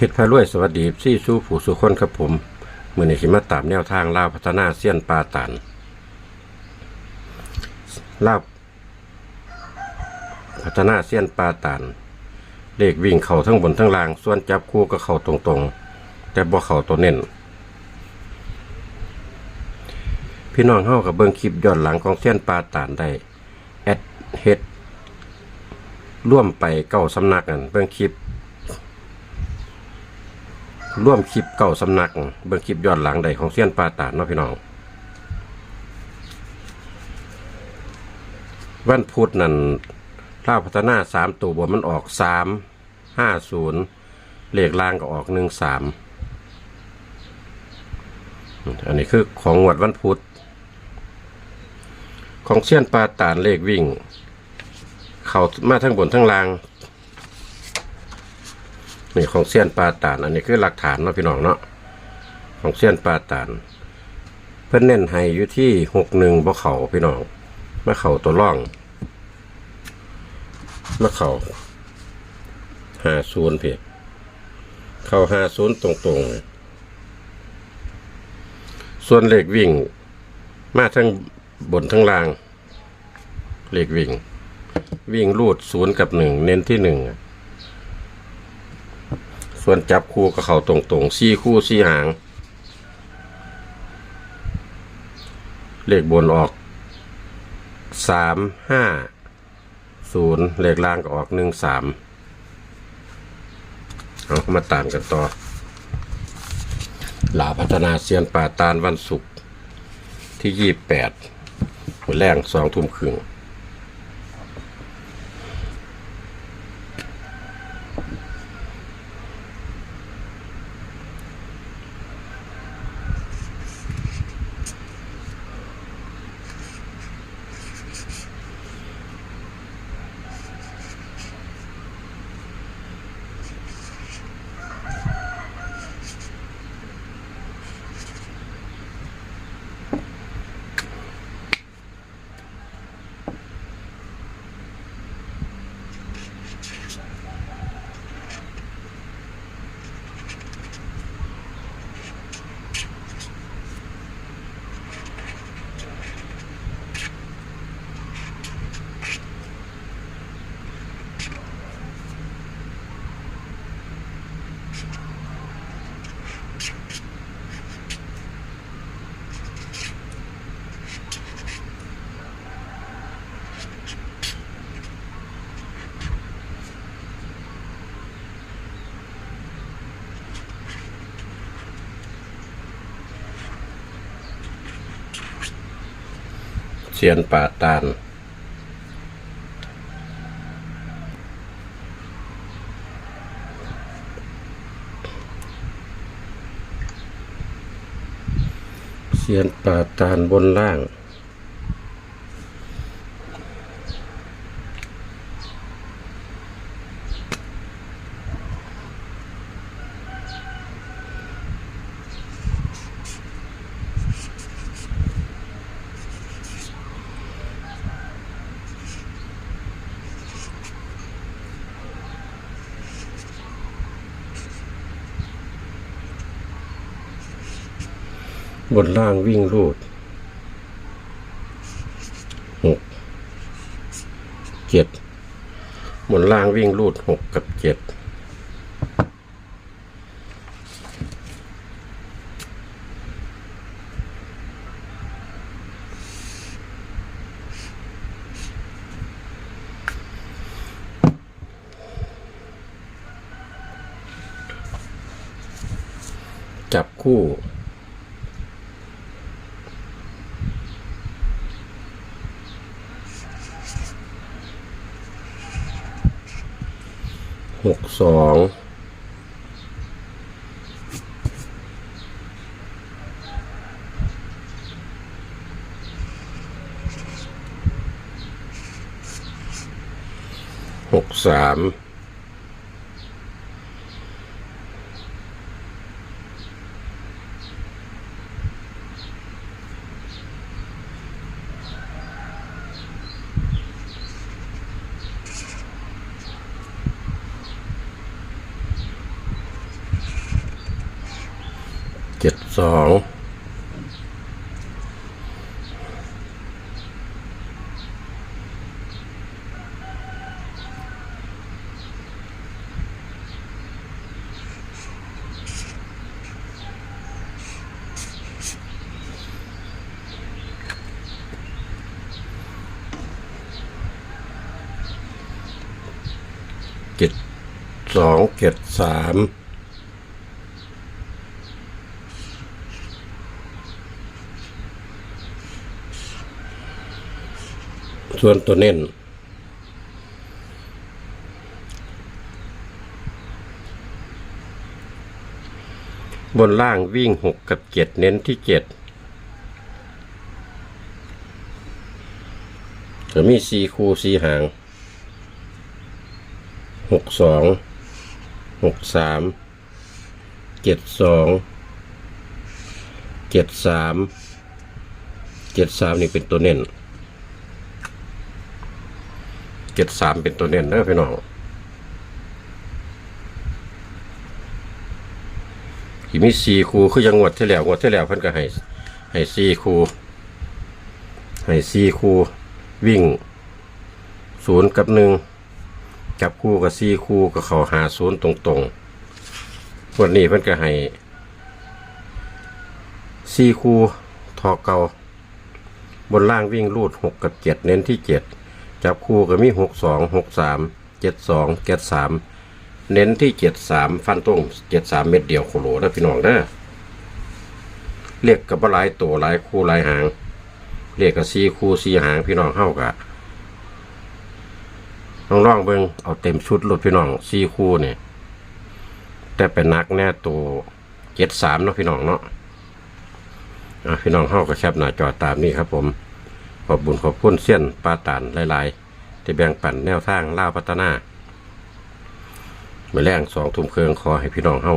เพชรพารวยสวัสดีซี่สู้ผู้สุคนครับผมมือในี้ขิมาตามแนวทางลาวพัฒนาเซียนปลาตันลาวพัฒนาเซียนปลาตันเลขวิ่งเข่าทั้งบนทั้งล่าง ส่วนจับคู่ก็เข่าตรงๆ แต่บ่เข่าตัวเน้นพี่น้องเฮากับเบิ่งคลิปย้อนหลังของเซียนปลาตานได้แอดเฮ็ดร่วมไปเก้าสำนักกันเบิ่งคลิป ร่วมคลิปเก่าสำนัก เบิ่งคลิปย้อนหลังใดของเซียนปลาตานเนาะพี่น้อง วันพุธนั่นล่าพัฒนาสามตัวบนมันออกสามห้าศูนย์เลขล่างก็ออกหนึ่งสามอันนี้คือของงวดวันพุธของเซียนปลาตานเลขวิ่ง เขามาทั้งบนทั้งล่าง นี่ของเซียนปลาตานอันนี้คือหลักฐานเนาะพี่น้องเนาะของเซียนปลาตานเพิ่นเน้นให้อยู่ที่หกหนึ่งบ่เขาพี่น้องมาเข่าตัวร่องมาเข่าห้าศูนย์เพียเข้าห้าศูนย์ตรงๆ ส่วนเหลขวิ่ง มาทั้งบนทั้งล่างเหลขวิ่ง วิ่งรูดศูนย์กับหนึ่งเน้นที่หนึ่งอะ ส่วนจับคู่กับเขาตรงๆซี่คู่ซี่หาง เลขบนออกสามห้าศูนย์เลขล่างก็ออกหนึ่งสามเอามาตามกันต่อหลาพัฒนาเซียนป่าตานวันศุกร์ที่ยี่แปดหัวแรงสองทุ่มครึ่ง เซียนป่าตานเซียนป่าตานบนล่าง บนล่างวิ่งรูดหกเจ็ดบนล่างวิ่งรูดหกกับเจ็ดจับคู่ หกสองหกสาม เจ็ดสองเจ็ดสองเจ็ดสาม ส่วนตัวเน้นบนล่างวิ่งหกกับเจ็ดเน้นที่เจ็ดจะมีสี่คูสี่หางหกสองหกสามเจ็ดสองเจ็ดสามเจ็ดสามนี่เป็นตัวเน้น เจ็ดสามเป็นตัวเน้นเด้อพี่น้องที่มีสี่คูคือยังงวดที่แล้วงวดที่แล้วเพิ่นก็ให้ให้สี่คูให้สี่คูวิ่งศูนย์กับหนึ่งจับคู่กับสี่คู่ก็เขาหาศูนย์ตรงๆวันนี้เพิ่นก็ให้สี่คูทอเกาบนล่างวิ่งรูดหกกับเจ็ดเน้นที่เจ็ด จับคู่ก็มีหกสองหกสามเจ็ดสองเจ็ดสามเน้นที่เจ็ดสามฟันตรงเจ็ดสามเม็ดเดียวโคโลนะพี่น้องเด้อเรียกกับหลายตัวหลายคู่หลายหางเรียกกับสี่คู่สี่หางพี่น้องเข้ากะน้องร่องเบิงเอาเต็มชุดรถพี่น้องสี่คู่เนี่ยแต่เป็นนักแน่ตัวเจ็ดสามเนาะพี่น้องเนาะอะพี่น้องเข้ากับแคบหน้าจอตามนี้ครับผม ขอบบุญขอบคุณเสี้ยนปลาตานหลายๆที่แบ่งปันแนวทางล่าพัฒนาเมื่อแรงสองทุ่มเครืองขอให้พี่น้องเฮา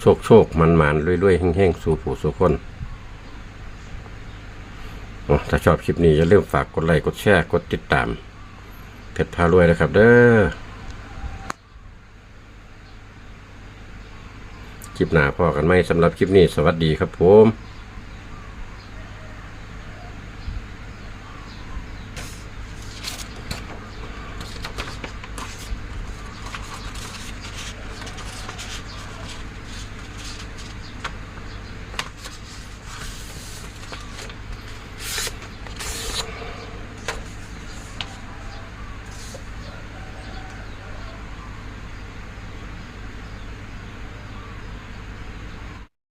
โชคโชคมันมันรวยๆแห้งๆ สู่ผู้สู่คนถ้าชอบคลิปนี้อย่าลืมฝากกดไลค์กดแชร์กดติดตามเพชรพารวยนะครับ เด้อคลิปหน้าพ่อกันไหมสำหรับคลิปนี้ สวัสดีครับผม